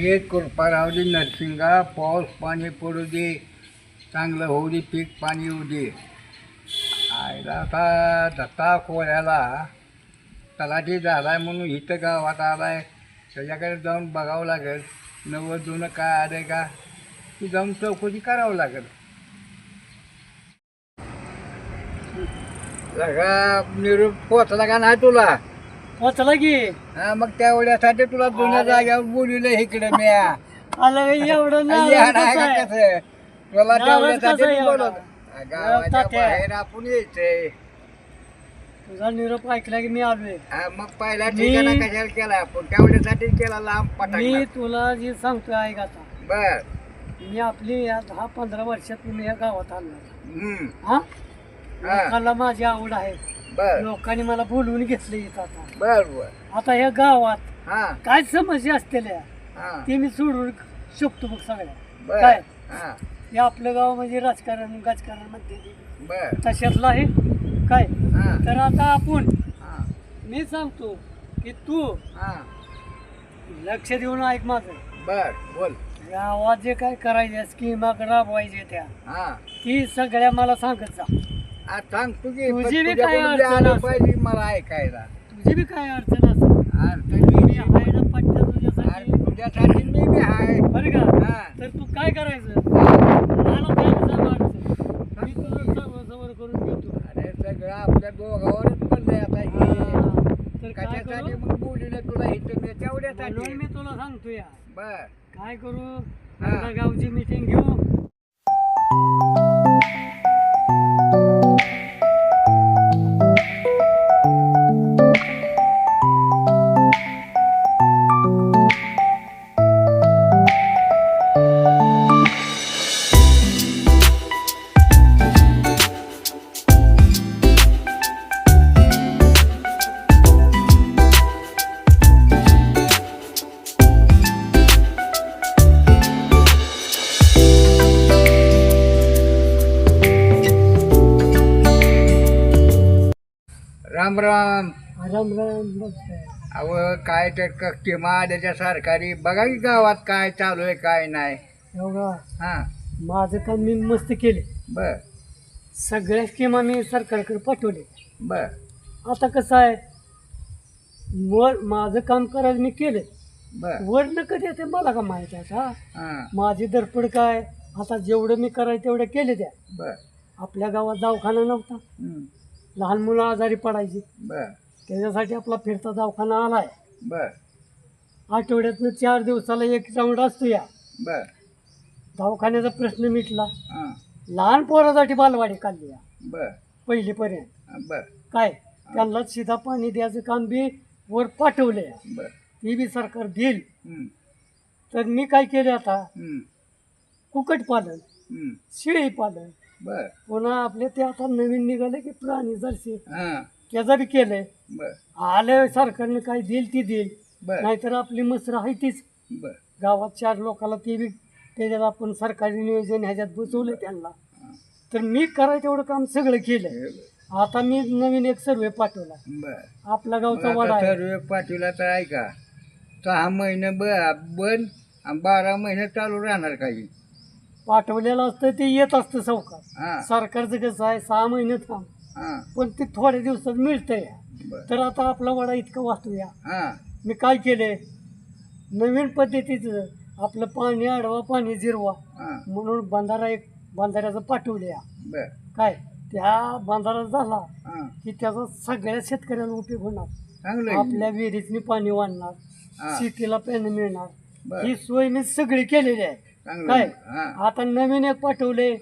अशी एक कृपा राहू दे नरसिंगा पाऊस पाणी पडू दे चांगलं होऊ दे पीक पाणी येऊ दे. आयला आता दत्ता कोऱ्याला तलाठी आहे म्हणून इथं गावात आलाय. त्याच्याकडे जाऊन बघावं लागेल. नवं जुनं काय आलंय का? ती जाऊन चौकशी करावं लागेल. लगा निरोप पोचला का नाही तुला? वाचला की. हा मग त्या तुला जुन्या जाग्यावर बोलवलं इकडे मी. आलं एवढं नाराज येणार आहे कसं का आहे? कसं? तुला त्या नाराज वेळेसाठी कसं आहे मी एवढा? बोलवलं. हा, गावाच्या तात्या. बाहेर आपण यायचंय तुझा निरोप ऐकला की मी आलोय. हा, मग पहिला मी- ठिकाणा कशाला केला? आपण तेवढ्यासाठी केला लांब मी पटाक तुला जे सांगतोय ऐक आता. बर. मी आपली या दहा पंधरा वर्षात मी या गावात आलो हम्म. हा? हा. लोकांना माझी आवड आहे. बर. लोकांनी मला बोलवून घेतलं इथं आता. बर बर. आता या गावात हा. काय समस्या असलेल्या हा. ते मी सोडून शकतो बघ सगळ्या. बर. काय? हा. हे आपलं गाव म्हणजे राजकारण राजकारणमध्ये बर. तशातलं आहे? काय? हा. तर आता आपण हा. मी सांगतो की तू हा. लक्ष देऊन ऐक माझं. बर बोल. गावात जे काय करायचे स्कीमा राबवायचे त्या हा. ती सगळ्या मला सांगत जा. आज सांगतो की पण तुझी बी काय तुझ्याकडून अडचण आलं असेल. पाहिजे मला ऐकायला. तुझी बी काय अडचण असेल? मी पट्ट्या अरे तुझ्यासाठी मी बी आहे बरं का? हा. तर तू काय करायचं? मला काय सांग अडचण मी तुझं सर्व सवर करून घेतो. अरे सगळं आपल्या दोघावरच पडलंय आता हे. तर काय कशासाठी करू? मग बोलले तुला मी तेवढ्यासाठी. म्हणून मी तुला सांगतो या बर. काय करू. आता गावची मीटिंग घेऊ. राम राम राम बघ अव काय तर क- किमा आल्याच्या सरकारी बघा की गावात काय चालू आहे काय नाही. एवढा? हा. माझं काम मी मस्त केले बर. सगळ्या स्कीमा मी सरकारकडे पाठवले. बर. आता कसं आहे? वर माझं काम करायला मी केलं बर. वरनं कधी येते मला का माहिती आहे आता? हा. माझी धडपड काय? आता जेवढं मी करायचं तेवढं केले त्या. बर. आपल्या गावात दवाखाना नव्हता. हम्म. लहान मुलं आजारी पडायची. बर. त्याच्यासाठी आपला फिरता दवाखाना आलाय. बर. आठवड्यातनं चार दिवसाला एक राऊंड असतो या. बर. दवाखान्याचा प्रश्न मिटला. हा. लहान पोरासाठी बालवाडी काढली या. बर. पहिलीपर्यंत. हा, बर. काय? त्यांना शिधा पाणी द्यायचं काम बी वर पाठवले बर. ती बी सरकार देईल. हम्म. तर मी काय केले आता? हम्म. कुक्कुटपालन हम्म. शेळी पालन बर. पुन्हा आपले ते आता नवीन निघाले की प्राणी जरसे. हा. त्याचं बी केलंय. बर. आलं सरकारनं काय देईल ती देईल. बर. नाहीतर आपली मसर आहे तीच. बर. गावात चार लोकाला ते बी त्याच्यात आपण सरकारी नियोजन ह्याच्यात बसवलं त्यांना. तर मी करायचं एवढं काम सगळं केलं आता मी नवीन एक सर्वे पाठवला. बर. आपला गावचा वाडा आता आहे. सर्वे पाठीला तर ऐका सहा महिने ब बंद आणि बारा महिने चालू राहणार काही पाठवलेलं असतं ते येत असतं सावकार. हा. सरकारचं कसं आहे सहा महिने थांब. हा. पण ते थोड्या दिवसात मिळतंय. बर. तर आता आपला वडा इतका वाचूया. हा. मी काय केले नवीन पद्धतीचं आपलं पाणी अडवा पाणी जिरवा. हा. म्हणून बंधारा एक बंधाऱ्याचं पाठवले बर. काय? त्या बंधारा झाला हा. की त्याचा सगळ्या शेतकऱ्याला उपयोग होणार. चांगलं आहे. आपल्या विहिरीतनी पाणी वाढणार हा. शेतीला पेन मिळणार. बर. ही सोय मी सगळी केलेली आहे. काय? आहे. हा. आता नवीन एक पाठवले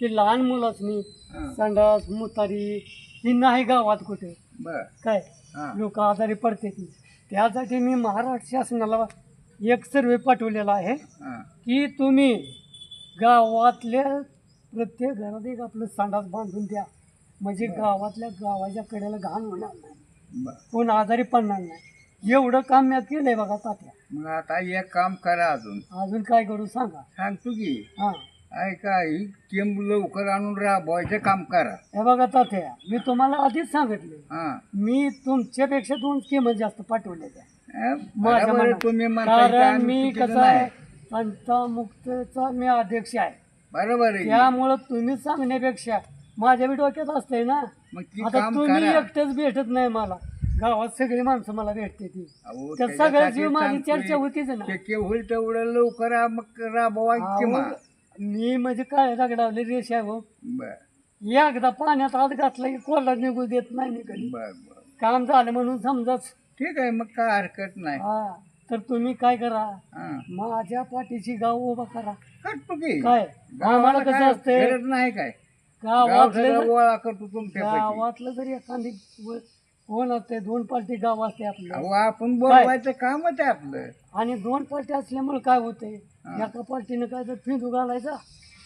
की लहान मुलासनी हा. संडास मुतारी ही नाही गावात कुठे. बर. काय? हा. लोक आजारी पडते ती. त्यासाठी मी महाराष्ट्र शासनाला एक सर्वे पाठवलेला आहे हा. की तुम्ही गावातल्या प्रत्येक घरात एक आपलं संडास बांधून द्या. म्हणजे गावातल्या गावाच्या कडेला घाण होणार नाही. बर. कोण आजारी पडणार नाही. एवढं काम मी केलंय बघा तात्या. मग आता एक काम करा अजून. अजून काय करू सांगा. सांगतो की हां. ऐका ही टेंब लवकर आणून राबवायचं काम करा. हे बघा तात्या मी तुम्हाला आधीच सांगितले. हा. मी तुमच्यापेक्षा दोन स्कीम जास्त पाठवल्या त्या. अं, माझ्या बरोबर आहे, मनात. तुम्ही म्हणताय ते कारण आम्ही मी चुकीचं कसं आहे नाही. मी अध्यक्ष आहे. बरोबर आहे त्यामुळं तुम्ही सांगण्यापेक्षा माझ्या बी डोक्यात असतंय ना. मग ती आता काम तुम्ही करा. एकटेच भेटत नाही मला. गावात सगळी माणसं मला भेटते ती. अहो, त्या त्याच्यासाठी सगळ्याची माझी सांगतोय. चर्चा होतीच ना. शक्य होईल तेवढं लवकर आ- मग राबवा किंवा अहो, मी. म्हणजे काय दगडावले रेष आहे हो. बर. एकदा पाण्यात हात घातला की कोरडा निघू देत नाही मी कधी. बर बर. काम झालं म्हणून समजाच. ठीक आहे मग काय हरकत नाही. हा तर तुम्ही काय करा? हा. माझ्या पाठीची गाव उभा करा. करतो की. काय? आम्हाला गावाला कसं काय असतंय? गरज नाही काय? गाव गावातले सगळं गोळा करतो तुमच्या गावातलं जरी एखादी व- कोण असते दोन पार्टी गाव असते आपलं. अहो आपण बोलवायचं कामच आहे आपलं. आणि दोन पार्टी असल्यामुळे काय होतंय? हा. एका पार्टीनं काय तर फिंदू घालायचा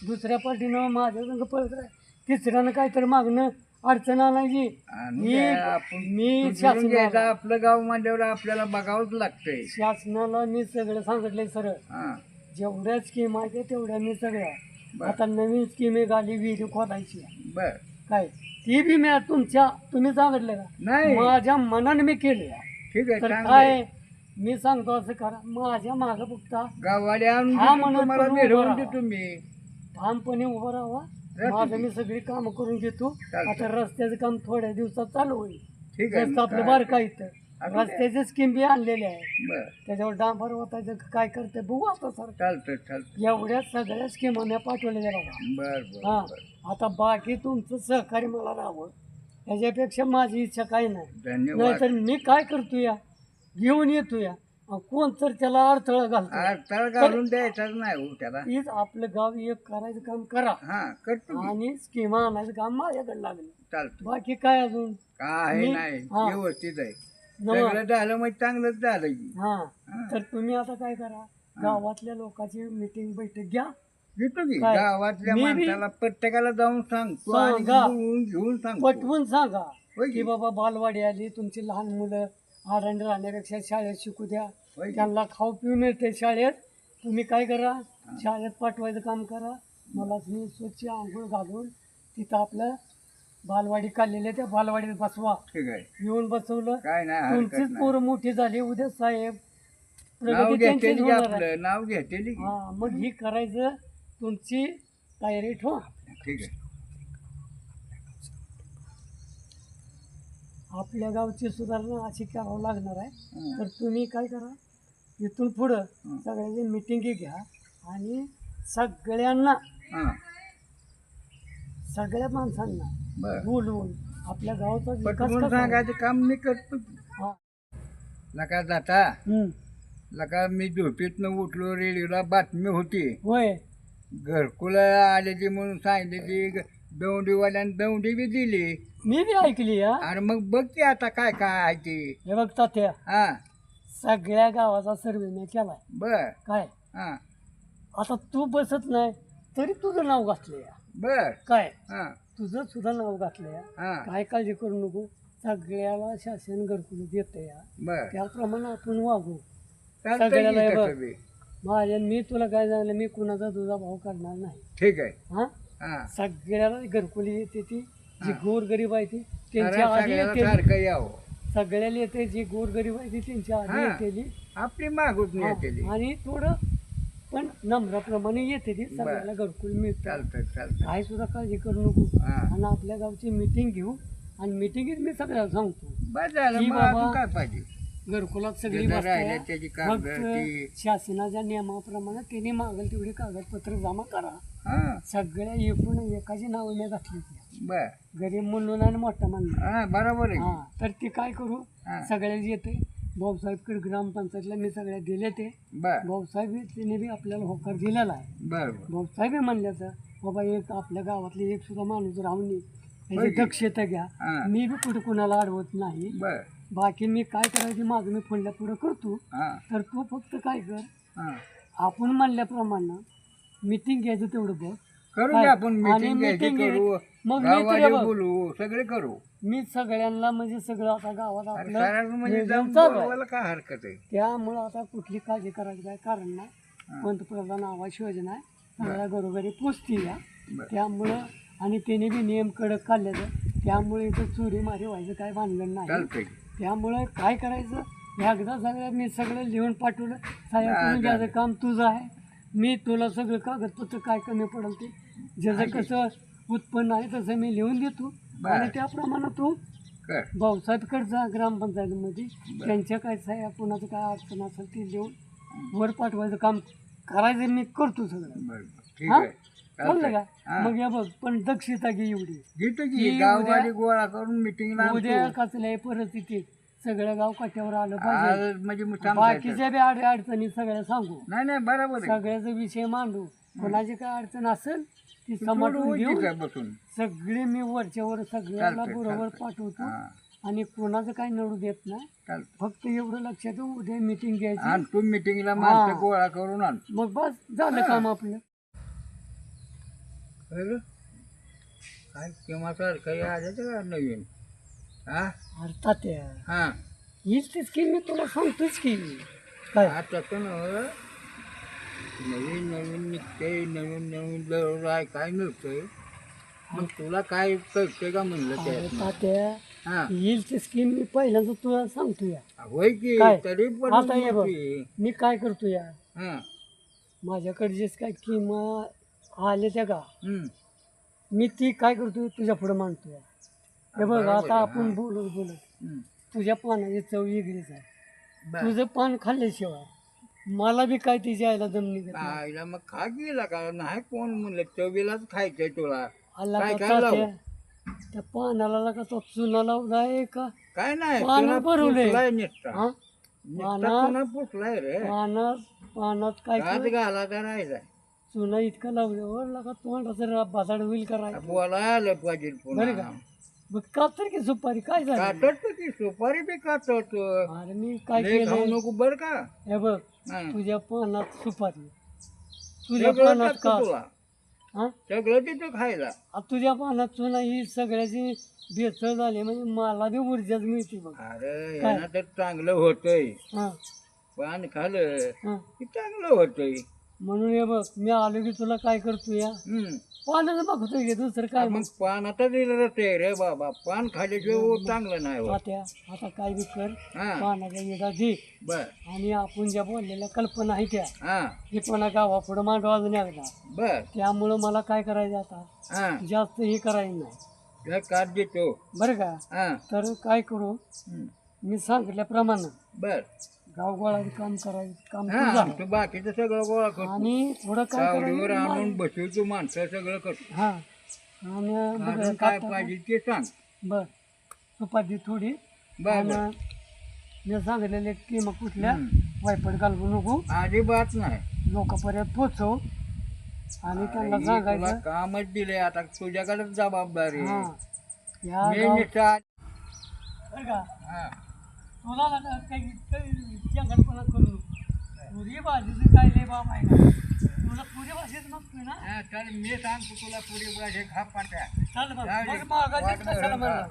दुसऱ्या माझ्या संग पळत राह तिसऱ्यानं काय तर मागणं अडचण आणायची. आणि मी- आपण मी शासनाला- आपलं गाव म्हणल्यावर आपल्याला बघावंच लागतंय. शासनाला मी सगळं सांगितलंय सरळ. हा. जेवढ्या स्कीम आहे तेवढ्या मी सगळ्या. बर. आता नवीन स्कीम आली विहिरी खोदायची बर. काय ती बी मी तुमच्या तुम्ही सांगितलं का नाही माझ्या मनाने मी केली ठीक आहे तर चांगलं काय. मी सांगतो असं करा माझ्या मागं फक्त गाववाले आणून हा देतो म्हणून तुम्हाला करून मिळवून उभं देतो मी ठामपणे उभं राहावा माझं. मी सगळी कामं करून घेतो. आता रस्त्याचं काम थोड्या दिवसात चालू होईल ठीक आहे रस्ता आपलं काय बारका इथं. रस्त्याचे स्कीम बी आणलेले आहे बर. त्याच्यावर डांबर होतायचं काय करते बघू आता सर. चालतं चालतं एवढ्या सगळ्या स्कीम आम्ही पाठवलेल्या बघा. बर हा. बर. आता बाकी तुमचं सहकार्य मला राहावं त्याच्यापेक्षा माझी इच्छा काही नाही. धन्यवाद. नाहीतर मी काय करतो या घेऊन येतो या कोण तर त्याला अडथळा घालतो तळ घालून द्यायचाच नाही हो त्याला. तीच आपलं गाव एक करायचं काम करा. हा करतो. आणि स्कीमा आणायचं काम माझ्याकडे लागलं. चालतं बाकी काय अजून? काय मी- नाही. हा. व्यवस्थित आहे. सगळं झालं मग चांगलंच झालं की. हा. तर तुम्ही आता काय करा? गावातल्या लोकांची मीटिंग बैठक घ्या. घेतो की. काय? गावातल्या मी बी- माणसाला प्रत्येकाला जाऊन आणि सांगा. घेऊन सांगतो. पटवून सांगा होय की की? बाबा बालवाडी आली तुमची लहान मुलं आरंड राहण्यापेक्षा शाळेत शिकू द्या. होय की? त्यांना खाऊ पिऊ मिळते शाळेत. तुम्ही काय करा? शाळेत पाठवायचं काम करा. मला तुम्ही स्वच्छ आंघोळ घालून तिथं आपलं बालवाडी काढलेल्या त्या बालवाडीत बसवा. ठीक आहे. येऊन बसवलं. काय नाही हरकत तुमचीच नाही. पोरं मोठी झाली उद्या साहेब. नाव प्रगती त्यांचीच घेतलेली की होणार आहे. आपलं? नाव घेतलेली की? हा मग ही करायचं तुमची तयारी ठेवा. ठीक आहे. आपल्या गावची सुधारणा अशी करावं लागणार आहे. हं. तर तुम्ही काय करा इथून पुढं हं. सगळ्यांची मिटिंगी घ्या आणि सगळ्यांना हा. सगळ्या माणसांना बर. आपल्या गावाचा विकास पटवून कसा? सांगायचं काम मी करतो. हा. लका जाता. हं. लका मी झोपेतनं उठलो रेडिओला बातमी होती. होय. घरकुला आल्याची म्हणून सांगितली की दौंडीवाल्यानं दौंडी बी दिली. मी बी ऐकली हा. आणि मग बघ की आता काय काय आहे ते. हे बघ तात्या. हा. सगळ्या गावाचा सर्वे मी केलाय. बर. काय? हा. आता तू बसत नाही तरी तुझं नाव घातलं या बर. काय? हा. तुझं सुद्धा नाव घातलं या. हा. काय काळजी करू नको. सगळ्याला शासन घरकुल देत या. बर. त्याप्रमाणे आपण वागू. चालतंय सगळ्याला हे बघ. तसं बी. माझ्या मी तुला काय झालं मी कुणाचा तुझा भाव करणार नाही. ठीक आहे. हा? हा. सगळ्याला घरकुली येते ती. जी. गोरगरीब आहे ती अरे त्यांच्या आधी सगळ्याला येते. सारखं यावं. सगळ्याला येते. जी गोरगरीब आहे ती त्यांच्या आधी हा. येतेली आपली मागूच नाही केली हा. आणि थोडं पण नम्राप्रमाणे येते ती सगळ्याला घरकुल मिळतं. चालतंय चालतंय. काय सुद्धा काळजी करू नको. हा. आणि आपल्या गावची मिटिंग घेऊ. आणि मिटिंगीत मी सगळ्याला सांगतो. बस झालं की मग बाबा, अजून काय पाहिजे? घरकुलात सगळी राहिले कागद फक्त शासनाच्या नियमाप्रमाणे त्यांनी मागेल तेवढे कागदपत्र जमा करा. हा. सगळ्या एकूण एकाची नावं मी घातली होती. बर. गरीब म्हणून आणि मोठा म्हणून. हा बरोबर आहे. हा तर ते काय करू? हा. सगळ्याच येते. भाऊसाहेबकडे ग्रामपंचायतला मी सगळ्या दिले ते. बर. भाऊसाहेब त्याने बी आपल्याला होकार दिलेला आहे. बर बर. भाऊसाहेब म्हणल्याचं बाबा एक आपल्या गावातले एक सुद्धा माणूस राहून नये याची? दक्षता घ्या. हा. मी बी कुठे कुणाला अडवत नाही. बर. बाकी मी काय करायचं माझं मी पुढल्या पुढं करतो. हा. तर तू फक्त काय कर हा. आपण म्हणल्याप्रमाणे मिटिंग घ्यायचं तेवढं बघ. करू आपण आणि मीटिंग घ्यायची meeting करू? मग मी गावाला तुला बघ. बोलू सगळे करू. मी सगळ्यांना म्हणजे सगळं आता गावात आपलं सरांना म्हणजे नियोजन जाऊन चालू आहे. बोलवायला काय हरकत आहे? त्यामुळं आता कुठली काळजी करायची काय कारण नाही. पंतप्रधान आवास योजना आहे. सगळ्या घरोघरी पोचती या. बरं. त्यामुळं आणि त्याने बी नियम कडक काढले त्यामुळे इथं चोरी मारी व्हायचं काय भानगड नाही. चालतंय. त्यामुळे काय करायचं? एकदा सगळं मी सगळं लिहून पाठवलं. साहेब हा, झालं. काम तुझं आहे मी तुला सगळं कागदपत्र काय कमी पडेल ते ज्याचं. कसं उत्पन्न आहे तसं मी लिहून देतो बरं. आणि त्याप्रमाणे तू कर भाऊसाहेबकडे जा ग्रामपंचायतीमध्ये त्यांच्या काय साहेब कुणाचं काय अडचण असेल ती लिहून वर पाठवायचं काम करायचं मी करतो सगळं बरं बरं. ठीक हा? आहे. का हा. मग या बघ पण दक्षता घे एवढी घेतो की की उद्या- गोळा करून मिटिंग उद्या कसल्याही परिस्थितीत सगळं गाव काठ्यावर आलं पाहिजे म्हणजे मग. बाकीच्या बी अडी अडचणी सगळ्या सांगू नाही नाही बरोबर आहे सगळ्याचा विषय मांडू कोणाची काय अडचण असेल ती समाटून घेऊन बसून सगळे मी वरच्यावर सगळ्याला चालतंय, बरोबर चालतंय. पाठवतो हा. आणि कोणाचं काही नडू देत नाही. फक्त एवढं लक्षात ठेव, उद्या मिटिंग घ्यायची. आणि तू मिटिंगला माणसं हा. गोळा करून आण. मग बस झालं. काम आपलं? काय केव्हा काही आलं का नवीन? हा? अरे तात्या हा. हीच ती स्कीम मी तुला सांगतोच की. काय? आता न नवीन नवीन निघते नवीन नवीन दररोज आहे काय मिळतंय मग तुला काय कळतंय का म्हणलं अरे त्यात तात्या हा येईल ती स्कीम मी पहिल्यांदा तुला सांगतो या होय की काय? तरी पण आता ये बघ मोठी. मी काय करतो या हा माझ्याकडे जे काय किंवा आले त्या का हम्म. मी ती काय करतो तुझ्या पुढे मांडतो या हे बघ बरोबर आता आपण हा. बोलत बोलत हम्म. तुझ्या पानाची चव वेगळीच आहे बरं. तुझं पान खाल्ल्याशिवाय मला बी काय तिच्या आईला नाही. आईला मग खा गेला? का नाही कोण म्हणलं चवीलाच खायचंय तुला. काय का काय लावू? तात्या, त्या पानाला का तो चुना लावलाय का? काय नाही पानं तुला भरवलंय. पुसलाय पानं- रे. पानात पानात काय केलं? घाला तर राहिलाय चुना इतका लावल्यावर लगा तोंडाचं बाजाड होईल करायचं बोलायला पाहिजे बरं का? मग काप तर की सुपारी? काय झालं? कातडतो की सुपारी बी कातडतो अरे मी काय लय खाऊ केलं नको बर का? हे बघ हा. तुझ्या पानात सुपारी. तुझ्या सगळं पानात टाकतो का तुला. हा? सगळं तिथं खायला. आ, तुझ्या पानात चुना ही सगळ्याची बेचळ झाली म्हणजे मला बी ऊर्जाच मिळते बघ. अरे? यांना तर चांगलं होतंय. हा. पान खाल्लं हा. की चांगलं होतंय. म्हणून हे बघ मी आलो की तुला काय करतो या हम्म. पानाचं बघतोय की दुसरं काय मग? पान आता दिलं ते रे बाबा. पान खाल्ल्याशिवाय चांगलं नाही होत. तात्या आता काय बी कर हा. येडा दे. बर. आणि आपण ज्या बोललेल्या कल्पना आहे त्या हा. हे पण गावापुढं अजून एकदा. बर. त्यामुळं मला काय करायचं आता? हा. जास्त हे करायचं नाही. त्या देतो. बरं का? हा. तर काय करू? हम्म. मी सांगितल्याप्रमाणे बर. गाव गोळाचं काम करायचं काम हा. तू बाकीचं सगळं गोळा आणि थोडं काय करायचं? आणून बसवतो माणसं सगळं करतो हा. आणि बघ अजून काय पाहिजे ते सांग. बर थोडी. बर बर. आणि मी सांगितलेले की मग कुठल्या हम्म. वायपट घालवू नको. अजिबात नाही. लोकांपर्यंत पोचव आणि त्यांना आई, तुला सांगायचं कामच दिले आता. तुझ्याकडेच जबाबदारी हा. आहे. या मी गाव- नुसता- बरं का? हा. तुला काही काही जंगलपणा करू पुरी भाषेचं काय लय बाप आहे ना तुला पुरी भाषेत मागतोय ना हा, चल मी सांगतो तुला पुरी भाषे खा पाट्या चाल. मग वाट कशाला. म्हणला